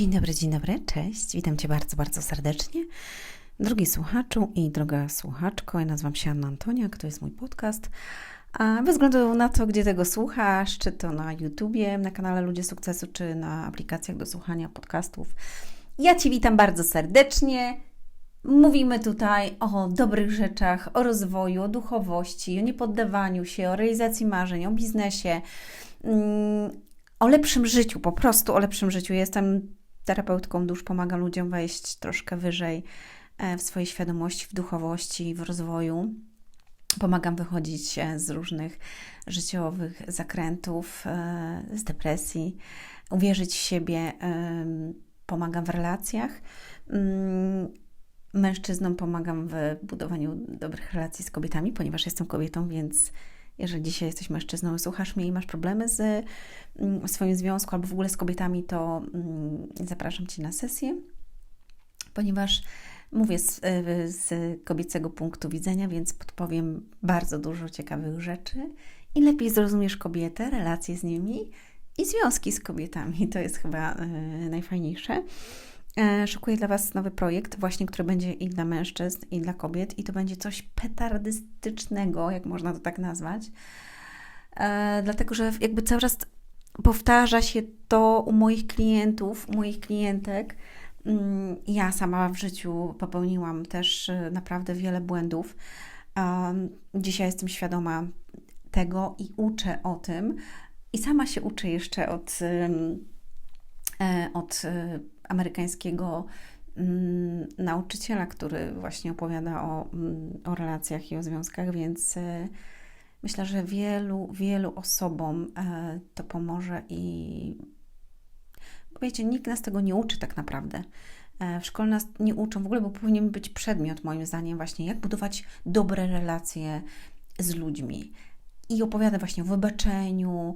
Dzień dobry, dzień dobry, cześć. Witam Cię bardzo, bardzo serdecznie. Drogi słuchaczu i droga słuchaczko, ja nazywam się Anna Antoniak, to jest mój podcast. A bez względu na to, gdzie tego słuchasz, czy to na YouTubie, na kanale Ludzie Sukcesu, czy na aplikacjach do słuchania podcastów, ja Cię witam bardzo serdecznie. Mówimy tutaj o dobrych rzeczach, o rozwoju, o duchowości, o niepoddawaniu się, o realizacji marzeń, o biznesie, mm, o lepszym życiu, po prostu o lepszym życiu. Jestem terapeutką dusz, pomagam ludziom wejść troszkę wyżej e, w swojej świadomości, w duchowości, w rozwoju. Pomagam wychodzić z różnych życiowych zakrętów, e, z depresji, uwierzyć w siebie. Pomagam w relacjach. Mm, mężczyznom pomagam w budowaniu dobrych relacji z kobietami, ponieważ jestem kobietą, więc jeżeli dzisiaj jesteś mężczyzną słuchasz mnie i masz problemy z mm, swoim związku albo w ogóle z kobietami, to mm, zapraszam Cię na sesję, ponieważ mówię z, y, z kobiecego punktu widzenia, więc podpowiem bardzo dużo ciekawych rzeczy i lepiej zrozumiesz kobietę, relacje z nimi i związki z kobietami. To jest chyba y, najfajniejsze. E, szykuję dla Was nowy projekt, właśnie, który będzie i dla mężczyzn, i dla kobiet, i to będzie coś petardystycznego, jak można to tak nazwać. E, dlatego, że jakby cały czas powtarza się to u moich klientów, u moich klientek. Mm, ja sama w życiu popełniłam też e, naprawdę wiele błędów. Dzisiaj jestem świadoma tego i uczę o tym. I sama się uczę jeszcze od, od amerykańskiego mm, nauczyciela, który właśnie opowiada o, mm, o relacjach i o związkach, więc y, myślę, że wielu, wielu osobom e, to pomoże i wiecie, nikt nas tego nie uczy tak naprawdę. E, w szkole nas nie uczą w ogóle, bo powinien być przedmiot, moim zdaniem, właśnie jak budować dobre relacje z ludźmi. I opowiada właśnie o wybaczeniu,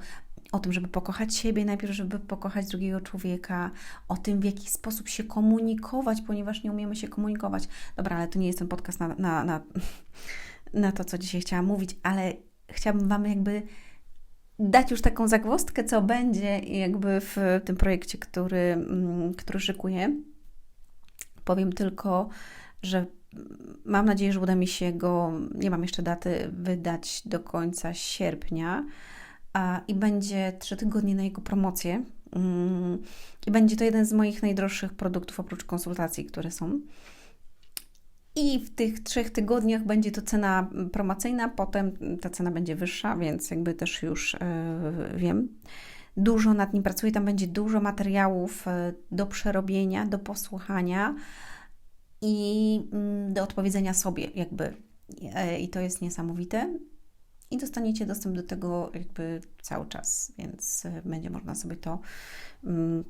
o tym, żeby pokochać siebie, najpierw, żeby pokochać drugiego człowieka, o tym, w jaki sposób się komunikować, ponieważ nie umiemy się komunikować. Dobra, ale to nie jest ten podcast na, na, na, na to, co dzisiaj chciałam mówić, ale chciałabym Wam jakby dać już taką zagwozdkę, co będzie jakby w tym projekcie, który, mm, który szykuję. Powiem tylko, że mam nadzieję, że uda mi się go, nie mam jeszcze daty, wydać do końca sierpnia i będzie trzy tygodnie na jego promocję. Mm, I będzie to jeden z moich najdroższych produktów oprócz konsultacji, które są. I w tych trzech tygodniach będzie to cena promocyjna, potem ta cena będzie wyższa, więc jakby też już yy, wiem. Dużo nad nim pracuję, tam będzie dużo materiałów yy, do przerobienia, do posłuchania i yy, do odpowiedzenia sobie, jakby. E, I to jest niesamowite i dostaniecie dostęp do tego jakby cały czas, więc e, będzie można sobie to mm,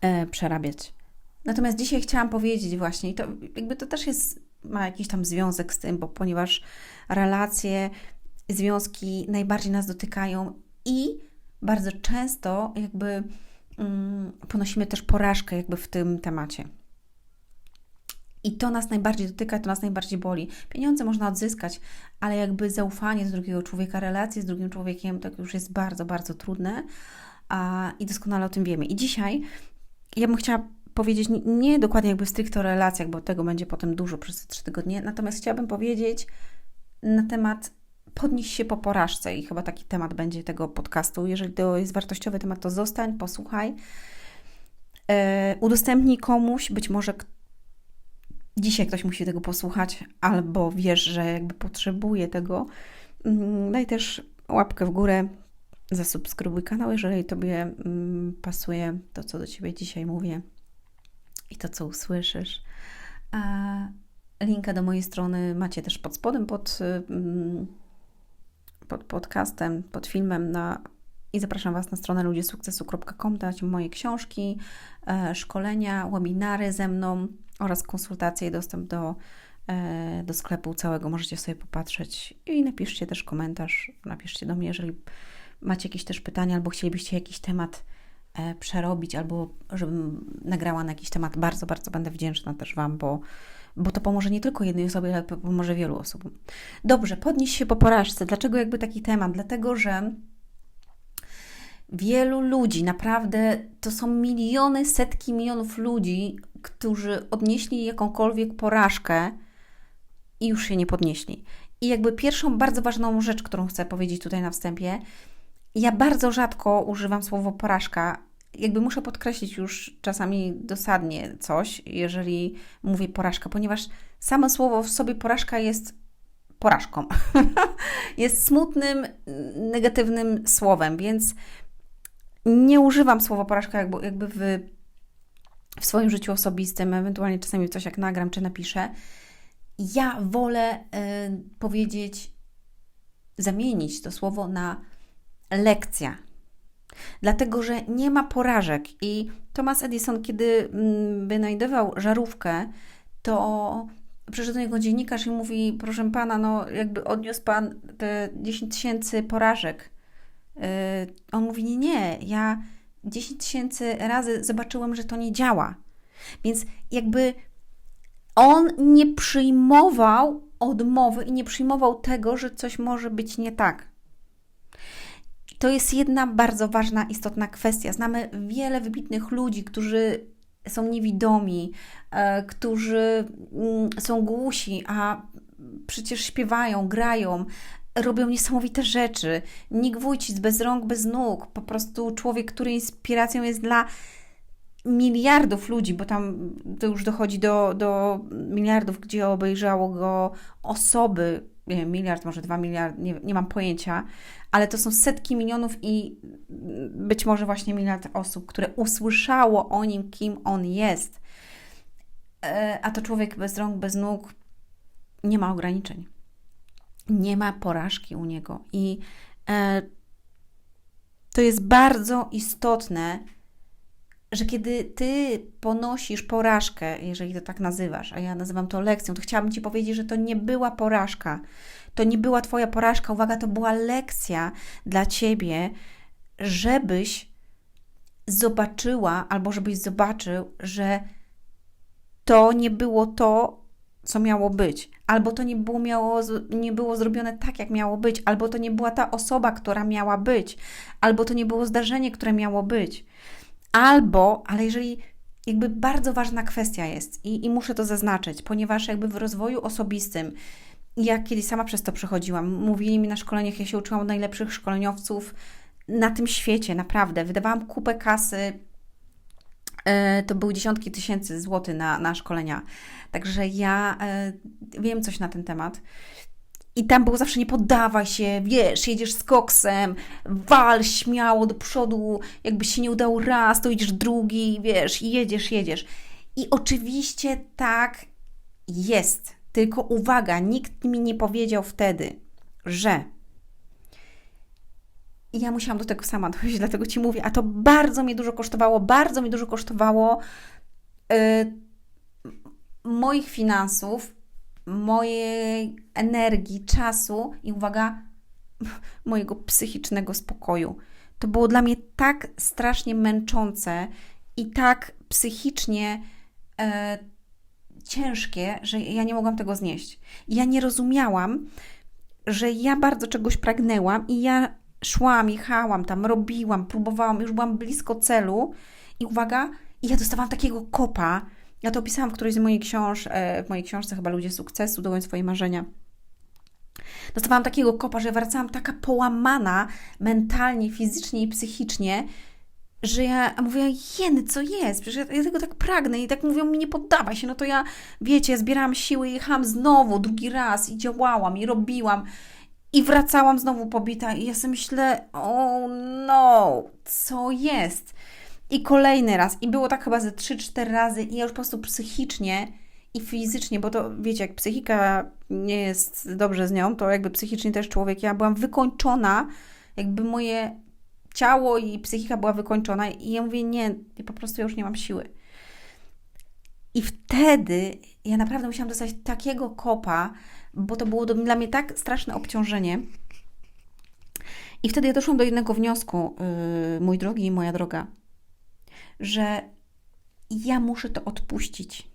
e, przerabiać. Natomiast dzisiaj chciałam powiedzieć właśnie, i to jakby to też jest, ma jakiś tam związek z tym, bo ponieważ relacje, związki najbardziej nas dotykają i bardzo często jakby mm, ponosimy też porażkę jakby w tym temacie. I to nas najbardziej dotyka, to nas najbardziej boli. Pieniądze można odzyskać, ale jakby zaufanie do drugiego człowieka, relacje z drugim człowiekiem, to już jest bardzo, bardzo trudne a, i doskonale o tym wiemy. I dzisiaj ja bym chciała powiedzieć nie, nie dokładnie jakby stricte o relacjach, bo tego będzie potem dużo przez te trzy tygodnie, natomiast chciałabym powiedzieć na temat podnieść się po porażce i chyba taki temat będzie tego podcastu. Jeżeli to jest wartościowy temat, to zostań, posłuchaj. Yy, udostępnij komuś, być może dzisiaj ktoś musi tego posłuchać, albo wiesz, że jakby potrzebuje tego, mm, daj też łapkę w górę, zasubskrybuj kanał, jeżeli Tobie mm, pasuje to, co do Ciebie dzisiaj mówię i to, co usłyszysz. Linka do mojej strony macie też pod spodem, pod, mm, pod podcastem, pod filmem na i zapraszam Was na stronę ludziesukcesu.com, dać moje książki, e, szkolenia, webinary ze mną oraz konsultacje i dostęp do, e, do sklepu całego. Możecie sobie popatrzeć i napiszcie też komentarz, napiszcie do mnie, jeżeli macie jakieś też pytania albo chcielibyście jakiś temat e, przerobić albo żebym nagrała na jakiś temat. Bardzo, bardzo będę wdzięczna też Wam, bo, bo to pomoże nie tylko jednej osobie, ale pomoże wielu osobom. Dobrze, podnieś się po porażce. Dlaczego jakby taki temat? Dlatego, że wielu ludzi, naprawdę to są miliony, setki milionów ludzi, którzy odnieśli jakąkolwiek porażkę i już się nie podnieśli. I jakby pierwszą bardzo ważną rzecz, którą chcę powiedzieć tutaj na wstępie, ja bardzo rzadko używam słowo porażka. Jakby muszę podkreślić już czasami dosadnie coś, jeżeli mówię porażka, ponieważ samo słowo w sobie porażka jest porażką. jest smutnym, negatywnym słowem, więc nie używam słowa porażka jakby, jakby w, w swoim życiu osobistym, ewentualnie czasami coś jak nagram czy napiszę. Ja wolę y, powiedzieć, zamienić to słowo na lekcja. Dlatego, że nie ma porażek. I Thomas Edison, kiedy mm, wynajdował żarówkę, to przyszedł do niego dziennikarz i mówi: Proszę pana, no jakby odniósł pan te 10 tysięcy porażek. Yy, on mówi: Nie, nie, ja 10 tysięcy razy zobaczyłem, że to nie działa. Więc jakby on nie przyjmował odmowy i nie przyjmował tego, że coś może być nie tak. To jest jedna bardzo ważna, istotna kwestia. Znamy wiele wybitnych ludzi, którzy są niewidomi, e, którzy mm, są głusi, a przecież śpiewają, grają, robią niesamowite rzeczy. Nick Wójcic bez rąk, bez nóg, po prostu człowiek, który inspiracją jest dla miliardów ludzi, bo tam to już dochodzi do, do miliardów, gdzie obejrzało go osoby, nie wiem, miliard, może dwa miliardy, nie, nie mam pojęcia, ale to są setki milionów i być może właśnie miliard osób, które usłyszało o nim, kim on jest. E, a to człowiek bez rąk, bez nóg nie ma ograniczeń. Nie ma porażki u niego. I e, to jest bardzo istotne, że kiedy ty ponosisz porażkę, jeżeli to tak nazywasz, a ja nazywam to lekcją, to chciałabym ci powiedzieć, że to nie była porażka. To nie była twoja porażka, uwaga, to była lekcja dla ciebie, żebyś zobaczyła albo żebyś zobaczył, że to nie było to, co miało być, albo to nie było, miało, nie było zrobione tak, jak miało być, albo to nie była ta osoba, która miała być, albo to nie było zdarzenie, które miało być. Albo, ale jeżeli jakby bardzo ważna kwestia jest i, i muszę to zaznaczyć, ponieważ jakby w rozwoju osobistym, ja kiedyś sama przez to przechodziłam, mówili mi na szkoleniach, ja się uczyłam od najlepszych szkoleniowców na tym świecie, naprawdę. Wydawałam kupę kasy, to były dziesiątki tysięcy złotych na, na szkolenia. Także ja e, wiem coś na ten temat. I tam było zawsze nie poddawaj się, wiesz, jedziesz z koksem, wal śmiało do przodu, jakby się nie udało raz, to idziesz drugi, wiesz, i jedziesz, jedziesz. I oczywiście tak jest. Tylko uwaga, nikt mi nie powiedział wtedy, że i ja musiałam do tego sama dojść, dlatego Ci mówię, a to bardzo mi dużo kosztowało, bardzo mi dużo kosztowało yy, moich finansów, mojej energii, czasu i uwaga, mojego psychicznego spokoju. To było dla mnie tak strasznie męczące i tak psychicznie e, ciężkie, że ja nie mogłam tego znieść. Ja nie rozumiałam, że ja bardzo czegoś pragnęłam i ja szłam, jechałam tam, robiłam, próbowałam, już byłam blisko celu i uwaga, i ja dostawałam takiego kopa, ja to opisałam w którejś z moich książ, e, w mojej książce chyba Ludzie Sukcesu, dołoń swoje marzenia. Dostawałam takiego kopa, że wracałam taka połamana mentalnie, fizycznie i psychicznie, że ja mówię, jeny, co jest? Przecież ja, ja tego tak pragnę i tak mówią mi, nie poddawaj się. No to ja, wiecie, zbierałam siły jechałam znowu, drugi raz i działałam i robiłam. I wracałam znowu pobita i ja sobie myślę, oh no, co jest? I kolejny raz. I było tak chyba ze 3-4 razy i ja już po prostu psychicznie i fizycznie, bo to wiecie, jak psychika nie jest dobrze z nią, to jakby psychicznie też człowiek, ja byłam wykończona, jakby moje ciało i psychika była wykończona i ja mówię, nie, ja po prostu już nie mam siły. I wtedy ja naprawdę musiałam dostać takiego kopa, bo to było dla mnie tak straszne obciążenie. I wtedy ja doszłam do jednego wniosku, yy, mój drogi i moja droga że ja muszę to odpuścić.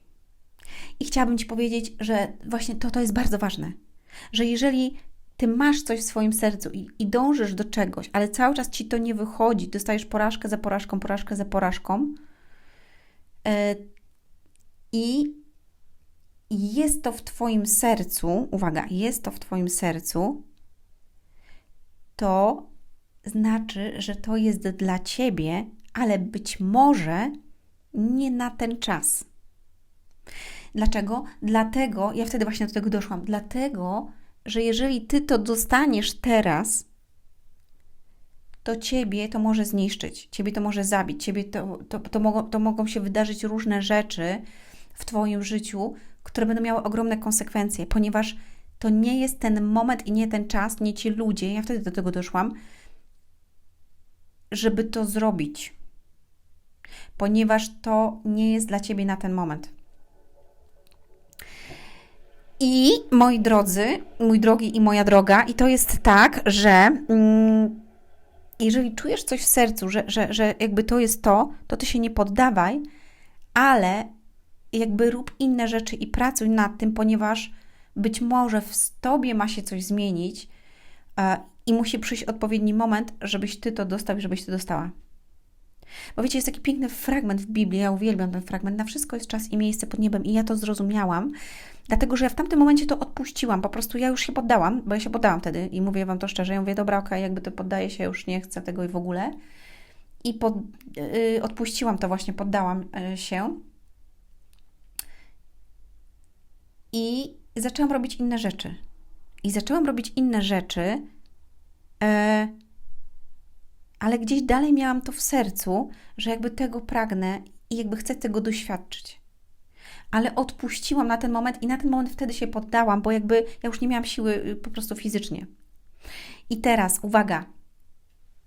I chciałabym Ci powiedzieć, że właśnie to, to jest bardzo ważne, że jeżeli Ty masz coś w swoim sercu i, i dążysz do czegoś, ale cały czas ci to nie wychodzi, dostajesz porażkę za porażką, porażkę za porażką. E, I jest to w Twoim sercu, uwaga, jest to w Twoim sercu, to znaczy, że to jest dla Ciebie, ale być może nie na ten czas. Dlaczego? Dlatego, ja wtedy właśnie do tego doszłam, dlatego, że jeżeli Ty to dostaniesz teraz, to Ciebie to może zniszczyć, Ciebie to może zabić, Ciebie to, to, to, mogą, to mogą się wydarzyć różne rzeczy w Twoim życiu, które będą miały ogromne konsekwencje, ponieważ to nie jest ten moment i nie ten czas, nie ci ludzie, ja wtedy do tego doszłam, żeby to zrobić, ponieważ to nie jest dla ciebie na ten moment. I moi drodzy, mój drogi i moja droga, i to jest tak, że mm, jeżeli czujesz coś w sercu, że, że, że jakby to jest to, to ty się nie poddawaj, ale jakby rób inne rzeczy i pracuj nad tym, ponieważ być może w tobie ma się coś zmienić e, i musi przyjść odpowiedni moment, żebyś ty to dostał żebyś to dostała. Bo wiecie, jest taki piękny fragment w Biblii, ja uwielbiam ten fragment, na wszystko jest czas i miejsce pod niebem i ja to zrozumiałam, dlatego, że ja w tamtym momencie to odpuściłam, po prostu ja już się poddałam, bo ja się poddałam wtedy i mówię Wam to szczerze, ja mówię, dobra, okej, okay, jakby to poddaję się, już nie chcę tego i w ogóle i pod, yy, odpuściłam to właśnie, poddałam yy, się i zaczęłam robić inne rzeczy. I zaczęłam robić inne rzeczy, e, ale gdzieś dalej miałam to w sercu, że jakby tego pragnę i jakby chcę tego doświadczyć. Ale odpuściłam na ten moment i na ten moment wtedy się poddałam, bo jakby ja już nie miałam siły y, po prostu fizycznie. I teraz, uwaga,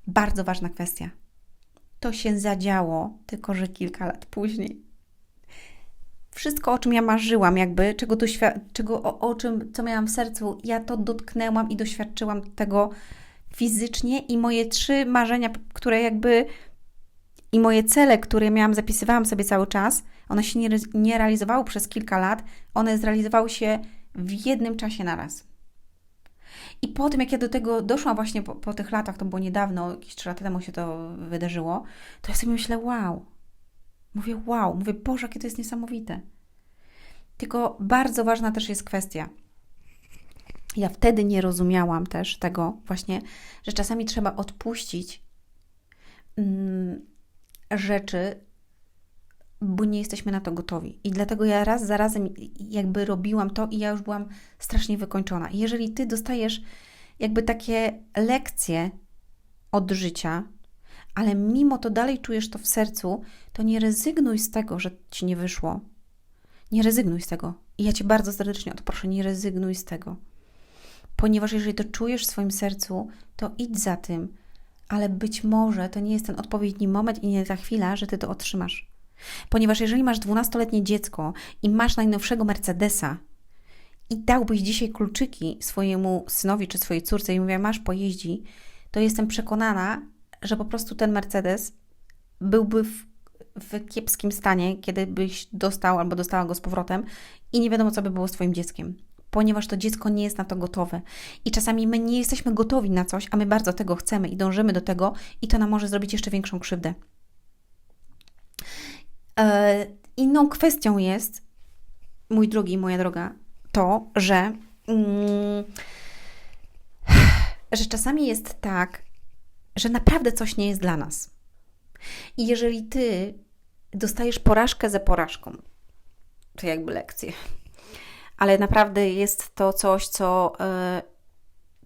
bardzo ważna kwestia. To się zadziało, tylko że kilka lat później wszystko, o czym ja marzyłam, jakby, czego, czego o, o czym, co miałam w sercu, ja to dotknęłam i doświadczyłam tego fizycznie i moje trzy marzenia, które jakby i moje cele, które miałam, zapisywałam sobie cały czas, one się nie, nie realizowały przez kilka lat, one zrealizowały się w jednym czasie naraz. I po tym, jak ja do tego doszłam właśnie po, po tych latach, to było niedawno, jakieś trzy lata temu się to wydarzyło, to ja sobie myślę, wow, Mówię, wow, mówię, Boże, jakie to jest niesamowite. Tylko bardzo ważna też jest kwestia. Ja wtedy nie rozumiałam też tego właśnie, że czasami trzeba odpuścić mm, rzeczy, bo nie jesteśmy na to gotowi. I dlatego ja raz za razem jakby robiłam to i ja już byłam strasznie wykończona. Jeżeli ty dostajesz jakby takie lekcje od życia, ale mimo to dalej czujesz to w sercu, to nie rezygnuj z tego, że ci nie wyszło. Nie rezygnuj z tego. I ja cię bardzo serdecznie o to proszę, nie rezygnuj z tego. Ponieważ jeżeli to czujesz w swoim sercu, to idź za tym, ale być może to nie jest ten odpowiedni moment i nie ta chwila, że ty to otrzymasz. Ponieważ jeżeli masz dwunastoletnie dziecko i masz najnowszego Mercedesa i dałbyś dzisiaj kluczyki swojemu synowi czy swojej córce i mówię, masz pojeździ, to jestem przekonana, że po prostu ten Mercedes byłby w, w kiepskim stanie, kiedy byś dostał albo dostała go z powrotem i nie wiadomo, co by było z Twoim dzieckiem ponieważ to dziecko nie jest na to gotowe. I czasami my nie jesteśmy gotowi na coś, a my bardzo tego chcemy i dążymy do tego, i to nam może zrobić jeszcze większą krzywdę. E, inną kwestią jest, mój drogi moja droga, to, że, mm, że czasami jest tak, że naprawdę coś nie jest dla nas. I jeżeli ty dostajesz porażkę za porażką, to jakby lekcję, ale naprawdę jest to coś, co, yy,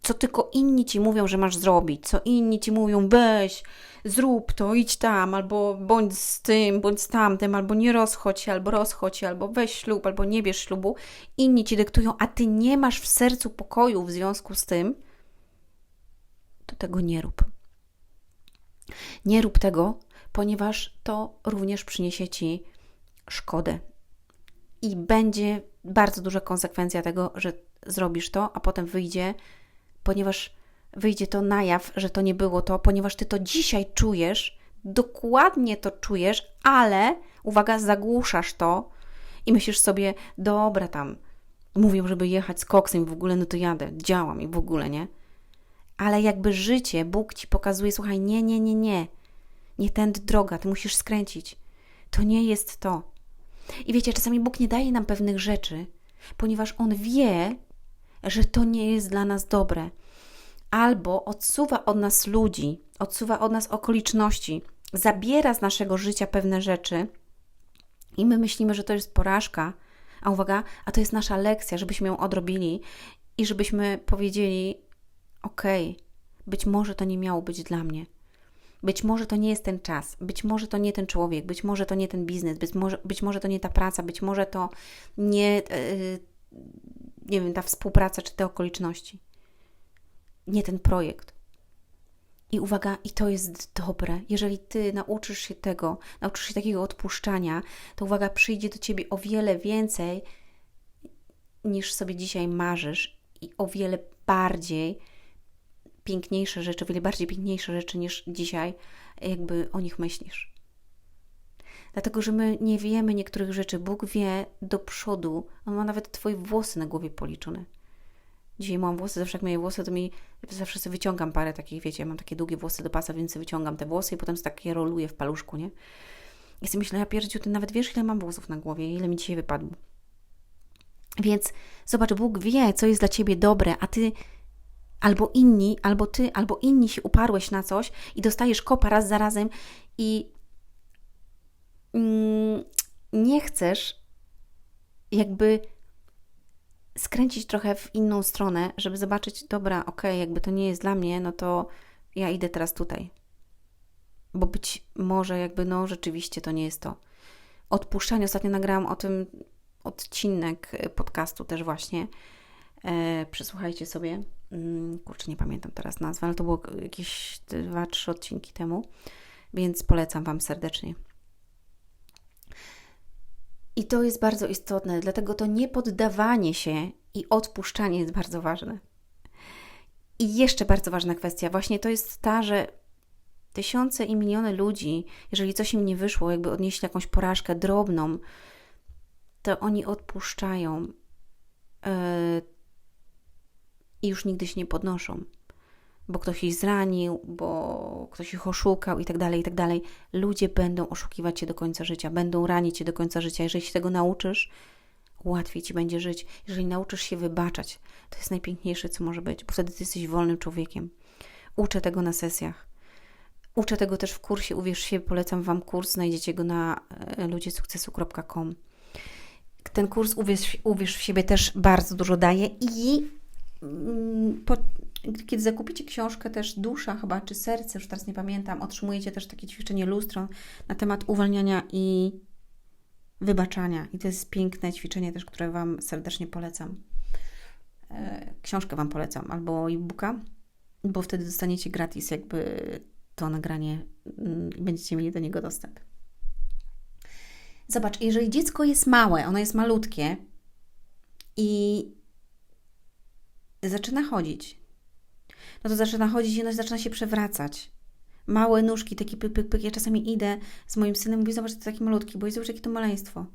co tylko inni ci mówią, że masz zrobić, co inni ci mówią, weź, zrób to, idź tam, albo bądź z tym, bądź z tamtym, albo nie rozchodź się, albo rozchodź się, albo weź ślub, albo nie bierz ślubu. Inni ci dyktują, a ty nie masz w sercu pokoju w związku z tym, to tego nie rób. Nie rób tego, ponieważ to również przyniesie ci szkodę. I będzie bardzo duża konsekwencja tego, że zrobisz to, a potem wyjdzie, ponieważ wyjdzie to na jaw, że to nie było to, ponieważ ty to dzisiaj czujesz, dokładnie to czujesz, ale uwaga, zagłuszasz to i myślisz sobie, dobra tam, mówią, żeby jechać z koksem w ogóle, no to jadę, działam i w ogóle, nie? Ale jakby życie, Bóg ci pokazuje, słuchaj, nie, nie, nie, nie. Nie tędy droga, ty musisz skręcić. To nie jest to. I wiecie, czasami Bóg nie daje nam pewnych rzeczy, ponieważ On wie, że to nie jest dla nas dobre. Albo odsuwa od nas ludzi, odsuwa od nas okoliczności, zabiera z naszego życia pewne rzeczy i my myślimy, że to jest porażka, a uwaga, a to jest nasza lekcja, żebyśmy ją odrobili i żebyśmy powiedzieli: OK, być może to nie miało być dla mnie. Być może to nie jest ten czas, być może to nie ten człowiek, być może to nie ten biznes, być może, być może to nie ta praca, być może to nie, yy, nie wiem, ta współpraca czy te okoliczności. Nie ten projekt. I uwaga, i to jest dobre. Jeżeli ty nauczysz się tego, nauczysz się takiego odpuszczania, to uwaga, przyjdzie do ciebie o wiele więcej niż sobie dzisiaj marzysz i o wiele bardziej piękniejsze rzeczy, wiele bardziej piękniejsze rzeczy niż dzisiaj jakby o nich myślisz. Dlatego, że my nie wiemy niektórych rzeczy. Bóg wie do przodu. On ma nawet Twoje włosy na głowie policzone. Dzisiaj mam włosy, zawsze jak miałem włosy, to mi zawsze sobie wyciągam parę takich, wiecie, ja mam takie długie włosy do pasa, więc wyciągam te włosy i potem sobie takie roluję w paluszku, nie? I sobie myślę, ja pierdziu, ty nawet wiesz, ile mam włosów na głowie, ile mi dzisiaj wypadło. Więc zobacz, Bóg wie, co jest dla Ciebie dobre, a Ty albo inni, albo Ty, albo inni się uparłeś na coś i dostajesz kopa raz za razem i mm, nie chcesz jakby skręcić trochę w inną stronę, żeby zobaczyć, dobra, okay, jakby to nie jest dla mnie, no to ja idę teraz tutaj. Bo być może jakby, no rzeczywiście to nie jest to. Odpuszczanie, ostatnio nagrałam o tym odcinek podcastu też właśnie. E, przesłuchajcie sobie. Mm, kurczę, nie pamiętam teraz nazwy, ale to było jakieś dwa, trzy odcinki temu, więc polecam Wam serdecznie. I to jest bardzo istotne, dlatego to niepoddawanie się i odpuszczanie jest bardzo ważne. I jeszcze bardzo ważna kwestia, właśnie to jest ta, że tysiące i miliony ludzi, jeżeli coś im nie wyszło, jakby odnieśli jakąś porażkę drobną, to oni odpuszczają yy, i już nigdy się nie podnoszą bo ktoś ich zranił, bo ktoś ich oszukał i tak dalej, i tak. Ludzie będą oszukiwać cię do końca życia, będą ranić cię do końca życia. Jeżeli się tego nauczysz, łatwiej ci będzie żyć. Jeżeli nauczysz się wybaczać, to jest najpiękniejsze, co może być, bo wtedy ty jesteś wolnym człowiekiem. Uczę tego na sesjach. Uczę tego też w kursie. Uwierz się, polecam Wam kurs, znajdziecie go na e, ludziesukcesu.com. Ten kurs uwierz, uwierz w siebie też bardzo dużo daje i po, kiedy zakupicie książkę też Dusza chyba, czy Serce, już teraz nie pamiętam, otrzymujecie też takie ćwiczenie lustro na temat uwalniania i wybaczania. I to jest piękne ćwiczenie też, które Wam serdecznie polecam. E, książkę Wam polecam, albo e-booka, bo wtedy dostaniecie gratis jakby to nagranie mm, i będziecie mieli do niego dostęp. Zobacz, jeżeli dziecko jest małe, ono jest malutkie i zaczyna chodzić, no to zaczyna chodzić i ono zaczyna się przewracać. Małe nóżki, takie pyk, pyk, pyk. Ja czasami idę z moim synem i mówię, zobacz, to taki malutki, bo zobacz, jakie to maleństwo.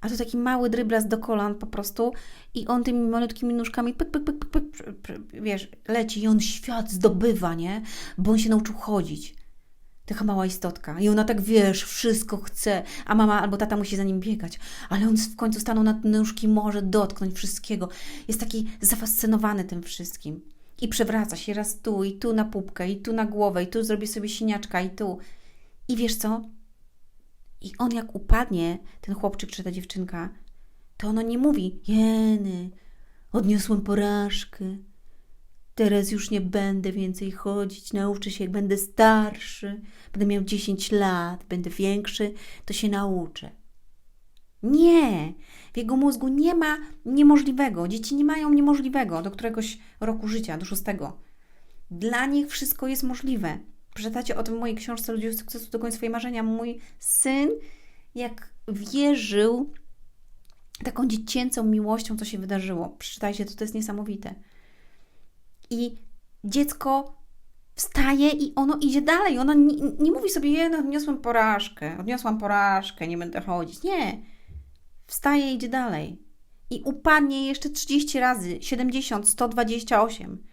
A to taki mały dryblas do kolan po prostu i on tymi malutkimi nóżkami pyk, pyk, pyk, pyk, pyk, wiesz, leci i on świat zdobywa, nie? Bo on się nauczył chodzić. Taka mała istotka. I ona tak, wiesz, wszystko chce, a mama albo tata musi za nim biegać. Ale on w końcu stanął na nóżki, może dotknąć wszystkiego. Jest taki zafascynowany tym wszystkim i przewraca się raz tu, i tu na pupkę, i tu na głowę, i tu zrobi sobie siniaczka, i tu. I wiesz co? I on jak upadnie, ten chłopczyk czy ta dziewczynka, to ono nie mówi, jeny, odniosłem porażkę, teraz już nie będę więcej chodzić, nauczę się, jak będę starszy, będę miał 10 lat, będę większy, to się nauczę. Nie! W jego mózgu nie ma niemożliwego. Dzieci nie mają niemożliwego do któregoś roku życia, do szóstego. Dla nich wszystko jest możliwe. Przeczytacie o tym w mojej książce Ludzie sukcesu do końca swoje marzenia. Mój syn, jak wierzył taką dziecięcą miłością, co się wydarzyło. Przeczytajcie, to, to jest niesamowite. I dziecko wstaje i ono idzie dalej. Ona nie, nie mówi sobie, ja odniosłem porażkę, odniosłam porażkę, nie będę chodzić. Nie wstaje i idzie dalej. I upadnie jeszcze 30 razy, 70, 128.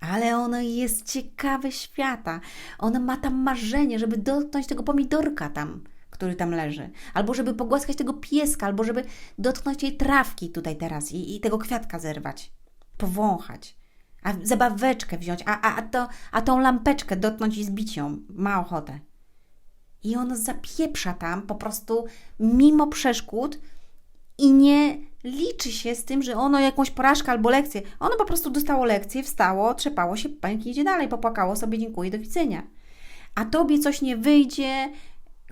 Ale ono jest ciekawe świata. Ona ma tam marzenie, żeby dotknąć tego pomidorka tam, który tam leży. Albo żeby pogłaskać tego pieska, albo żeby dotknąć tej trawki tutaj teraz i, i tego kwiatka zerwać. Powąchać. A zabaweczkę wziąć, a, a, a, to, a tą lampeczkę dotknąć i zbić ją. Ma ochotę. I ono zapieprza tam po prostu mimo przeszkód i nie liczy się z tym, że ono jakąś porażkę albo lekcję. Ono po prostu dostało lekcję, wstało, trzepało się, pańki idzie dalej, popłakało sobie, dziękuję, do widzenia. A tobie coś nie wyjdzie,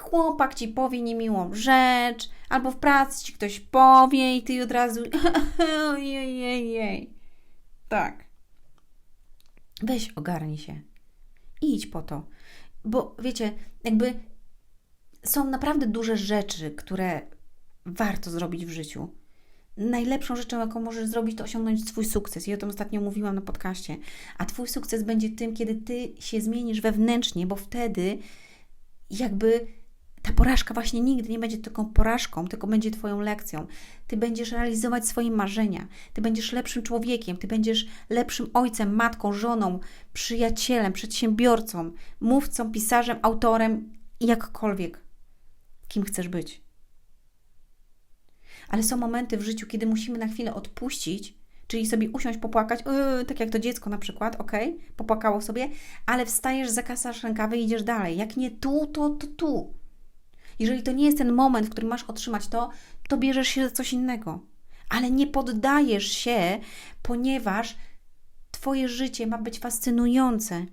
chłopak ci powie niemiłą rzecz, albo w pracy ci ktoś powie i ty od razu ojej, tak. Weź ogarnij się. Idź po to. Bo wiecie, jakby są naprawdę duże rzeczy, które warto zrobić w życiu. Najlepszą rzeczą, jaką możesz zrobić, to osiągnąć swój sukces. I o tym ostatnio mówiłam na podcaście. A Twój sukces będzie tym, kiedy Ty się zmienisz wewnętrznie, bo wtedy jakby ta porażka właśnie nigdy nie będzie tylko porażką, tylko będzie Twoją lekcją. Ty będziesz realizować swoje marzenia, Ty będziesz lepszym człowiekiem, Ty będziesz lepszym ojcem, matką, żoną, przyjacielem, przedsiębiorcą, mówcą, pisarzem, autorem, jakkolwiek, kim chcesz być. Ale są momenty w życiu, kiedy musimy na chwilę odpuścić, czyli sobie usiąść, popłakać, yy, tak jak to dziecko na przykład, ok, popłakało sobie, ale wstajesz, zakasasz rękawy i idziesz dalej. Jak nie tu, to, to tu. Jeżeli to nie jest ten moment, w którym masz otrzymać to, to bierzesz się za coś innego. Ale nie poddajesz się, ponieważ Twoje życie ma być fascynujące.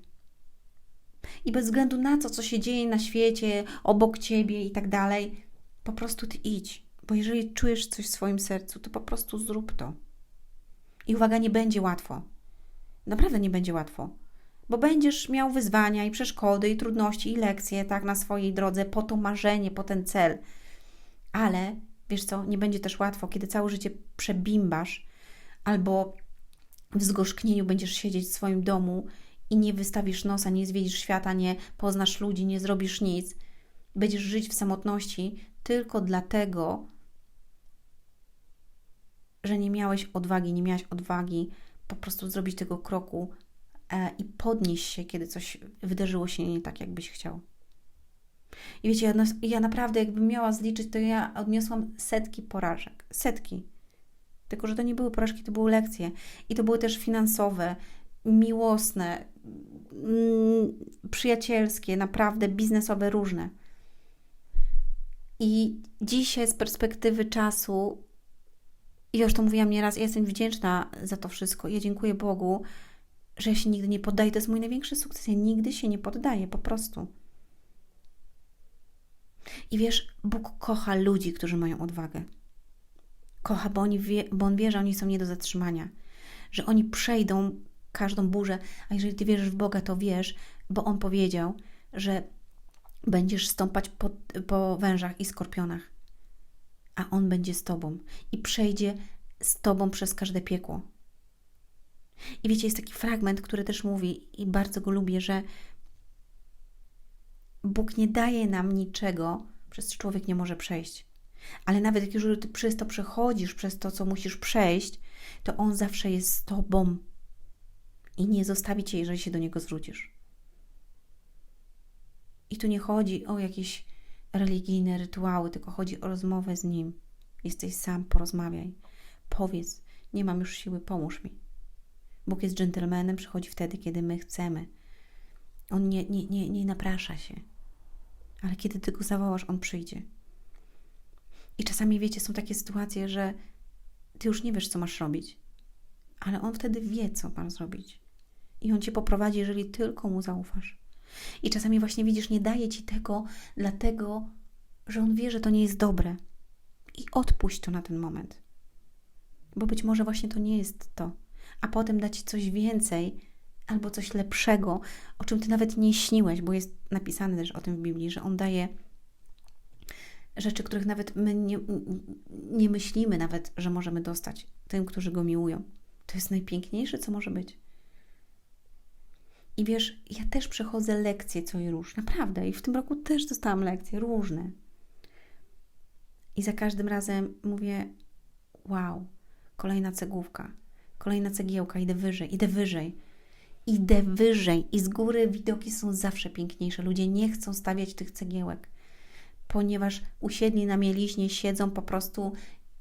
I bez względu na to, co się dzieje na świecie, obok Ciebie i tak dalej, po prostu Ty idź. Bo jeżeli czujesz coś w swoim sercu, to po prostu zrób to. I uwaga, nie będzie łatwo. Naprawdę nie będzie łatwo. Bo będziesz miał wyzwania i przeszkody, i trudności, i lekcje, tak, na swojej drodze, po to marzenie, po ten cel. Ale wiesz co, nie będzie też łatwo, kiedy całe życie przebimbasz albo w zgorzknieniu będziesz siedzieć w swoim domu i nie wystawisz nosa, nie zwiedzisz świata, nie poznasz ludzi, nie zrobisz nic. Będziesz żyć w samotności tylko dlatego, że nie miałeś odwagi, nie miałaś odwagi po prostu zrobić tego kroku i podnieść się, kiedy coś wydarzyło się nie tak, jakbyś chciał. I wiecie, ja, ja naprawdę, jakbym miała zliczyć, to ja odniosłam setki porażek. Setki. Tylko, że to nie były porażki, to były lekcje. I to były też finansowe, miłosne, mm, przyjacielskie, naprawdę biznesowe, różne. I dzisiaj z perspektywy czasu i już to mówiłam nieraz, ja jestem wdzięczna za to wszystko. Ja dziękuję Bogu, że ja się nigdy nie poddaję. To jest mój największy sukces. Ja nigdy się nie poddaję, po prostu. I wiesz, Bóg kocha ludzi, którzy mają odwagę. Kocha, bo, oni wie, bo On wie, że oni są nie do zatrzymania. Że oni przejdą każdą burzę. A jeżeli Ty wierzysz w Boga, to wiesz, bo On powiedział, że będziesz stąpać po, po wężach i skorpionach a On będzie z Tobą i przejdzie z Tobą przez każde piekło. I wiecie, jest taki fragment, który też mówi, i bardzo go lubię, że Bóg nie daje nam niczego, przez co człowiek nie może przejść. Ale nawet jak już ty przez to przechodzisz, przez to, co musisz przejść, to On zawsze jest z Tobą i nie zostawi Cię, jeżeli się do Niego zwrócisz. I tu nie chodzi o jakieś religijne rytuały, tylko chodzi o rozmowę z Nim. Jesteś sam, porozmawiaj. Powiedz, nie mam już siły, pomóż mi. Bóg jest dżentelmenem, przychodzi wtedy, kiedy my chcemy. On nie, nie, nie, nie naprasza się. Ale kiedy Ty go zawołasz, On przyjdzie. I czasami, wiecie, są takie sytuacje, że Ty już nie wiesz, co masz robić. Ale On wtedy wie, co masz zrobić. I On Cię poprowadzi, jeżeli tylko Mu zaufasz. I czasami właśnie widzisz, nie daje ci tego, dlatego, że on wie, że to nie jest dobre. I odpuść to na ten moment. Bo być może właśnie to nie jest to. A potem da ci coś więcej albo coś lepszego, o czym ty nawet nie śniłeś, bo jest napisane też o tym w Biblii, że on daje rzeczy, których nawet my nie, nie myślimy nawet, że możemy dostać tym, którzy go miłują. To jest najpiękniejsze, co może być. I wiesz, ja też przechodzę lekcje co i róż, naprawdę. I w tym roku też dostałam lekcje różne. I za każdym razem mówię: wow, kolejna cegłówka, kolejna cegiełka, idę wyżej, idę wyżej, idę wyżej i z góry widoki są zawsze piękniejsze. Ludzie nie chcą stawiać tych cegiełek, ponieważ usiedli na mieliźnie, siedzą po prostu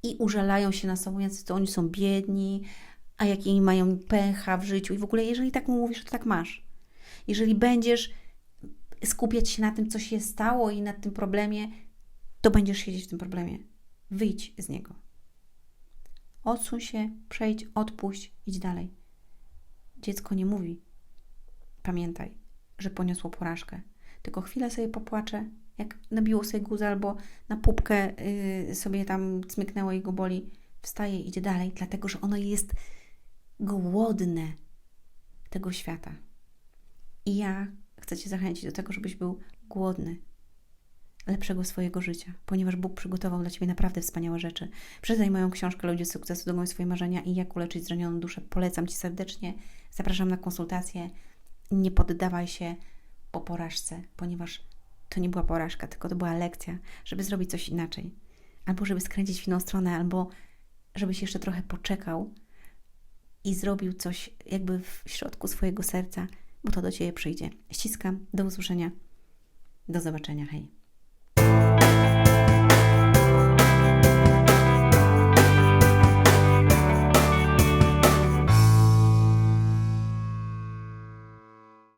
i użalają się na sobą, jacy to oni są biedni, a jakie mają pęcha w życiu. I w ogóle, jeżeli tak mówisz, to tak masz. Jeżeli będziesz skupiać się na tym, co się stało i na tym problemie, to będziesz siedzieć w tym problemie. Wyjdź z niego. Odsuń się, przejdź, odpuść, idź dalej. Dziecko nie mówi. Pamiętaj, że poniosło porażkę. Tylko chwilę sobie popłacze, jak nabiło sobie guzę albo na pupkę yy, sobie tam cmyknęło i go boli. Wstaje, idzie dalej, dlatego że ono jest głodne tego świata. I ja chcę Cię zachęcić do tego, żebyś był głodny lepszego swojego życia, ponieważ Bóg przygotował dla Ciebie naprawdę wspaniałe rzeczy. Przeczytaj moją książkę Ludzie sukcesu, dogonią swoje marzenia i jak uleczyć zranioną duszę. Polecam Ci serdecznie. Zapraszam na konsultację. Nie poddawaj się po porażce, ponieważ to nie była porażka, tylko to była lekcja, żeby zrobić coś inaczej. Albo żeby skręcić w inną stronę, albo żebyś jeszcze trochę poczekał i zrobił coś jakby w środku swojego serca, bo to do Ciebie przyjdzie. Ściskam. Do usłyszenia. Do zobaczenia. Hej.